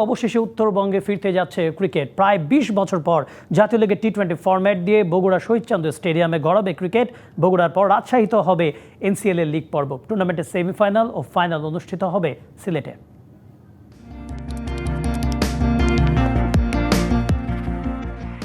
অবশেষে উত্তরবঙ্গে ফিরতে যাচ্ছে ক্রিকেট। প্রায় বিশ বছর পর জাতীয় লিগের টি টোয়েন্টি ফরম্যাট দিয়ে বগুড়া শহীদচন্দ্র স্টেডিয়ামে গড়াবে ক্রিকেট। বগুড়ার পর রাজশাহীতে হবে এনসিএল এর লিগ পর্ব। টুর্নামেন্টের সেমিফাইনাল ও ফাইনাল অনুষ্ঠিত হবে সিলেটে।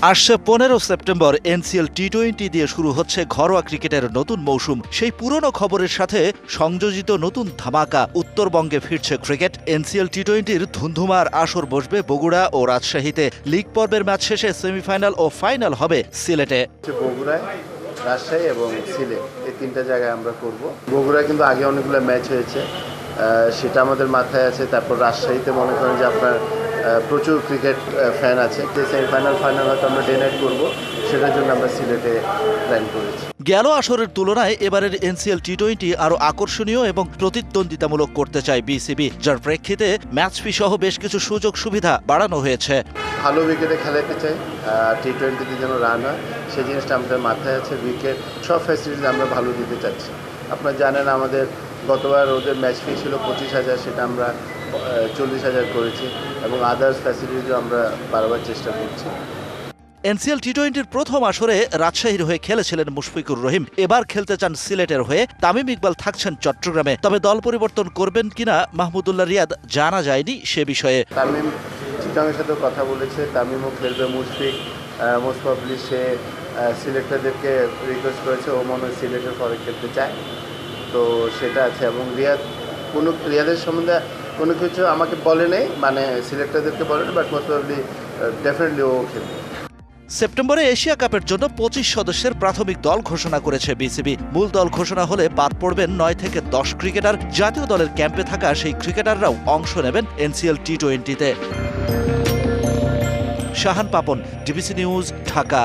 আসছে পনেরো সেপ্টেম্বর এনসিএল টি টোয়েন্টি দিয়ে শুরু হচ্ছে ঘরোয়া ক্রিকেটের নতুন মৌসুম। সেই পুরনো খবরের সাথে সংযোজিত নতুন ধামাকা উত্তরবঙ্গে ফিরছে ক্রিকেট। এনসিএল টি টোয়েন্টির ধুন্ধুমার আসর বসবে বগুড়া ও রাজশাহীতে। লিগ পর্বের ম্যাচ শেষে সেমিফাইনাল ও ফাইনাল হবে সিলেটে। বগুড়ায় রাজশাহী এবং সিলেট। এই তিনটা জায়গায় আমরা করব। বগুড়ায় কিন্তু আগে অনেকগুলো ম্যাচ হয়েছে। সেটা আমাদের মাথায় আছে। তারপর রাজশাহীতে মনে করেন যে আপনার প্রচুর ক্রিকেট ফ্যান আছে। যে সেমিফাইনাল ফাইনাল হয়তো আমরা ডে নাইট করব সেটার জন্য আমরা সিলেটে প্ল্যান করেছি। গেল আসরের তুলনায় এবারের এনসিএল টি টোয়েন্টি আরও আকর্ষণীয় এবং প্রতিদ্বন্দ্বিতামূলক করতে চায় বিসিবি যার প্রেক্ষিতে ম্যাচ ফি সহ বেশ কিছু সুযোগ সুবিধা বাড়ানো হয়েছে। ভালো উইকেটে খেলাতে চাই টি টোয়েন্টিতে যেন রান হয় সেই জিনিসটা আমাদের মাথায় আছে। উইকেট সব ফ্যাসিলিটিস আমরা ভালো দিতে চাচ্ছি। আপনারা জানেন আমাদের গতবার ওদের ম্যাচ ফি ছিল পঁচিশ হাজার সেটা আমরা চল্লিশ হাজার করেছি এবং আদার্স ফ্যাসিলিটিসও আমরা বারবার চেষ্টা করছি। এনসিএল টি টোয়েন্টির প্রথম আসরে রাজশাহীর হয়ে খেলেছিলেন মুশফিকুর রহিম। এবার খেলতে চান সিলেটের হয়ে তামিম ইকবাল থাকছেন চট্টগ্রামে। তবে দল পরিবর্তন করবেন কিনা মাহমুদুল্লাহ রিয়াদ জানা যায়নি সে বিষয়ে। তামিম চিটাংয়ের সাথে কথা বলেছে তামিমও খেলবে মুশফিক মোস্ট প্রবলি সে সিলেক্টরদেরকে রিকোয়েস্ট করেছে ও মনে হয় সিলেটের পরে খেলতে চায়। তো সেটা আছে এবং রিয়াদ কোনো রিয়াদের সম্বন্ধে কোনো কিছু আমাকে বলে নেই মানে সিলেক্টরদেরকে বলে নেই বাট মোস্ট প্রবলি ডেফিনেটলি ও খেলবে। সেপ্টেম্বরে এশিয়া কাপের জন্য পঁচিশ সদস্যের প্রাথমিক দল ঘোষণা করেছে বিসিবি। মূল দল ঘোষণা হলে বাদ পড়বেন নয় থেকে দশ ক্রিকেটার। জাতীয় দলের ক্যাম্পে থাকা সেই ক্রিকেটাররাও অংশ নেবেন এনসিএল টি টোয়েন্টিতে। Shahan Papon, DBC news, Dhaka.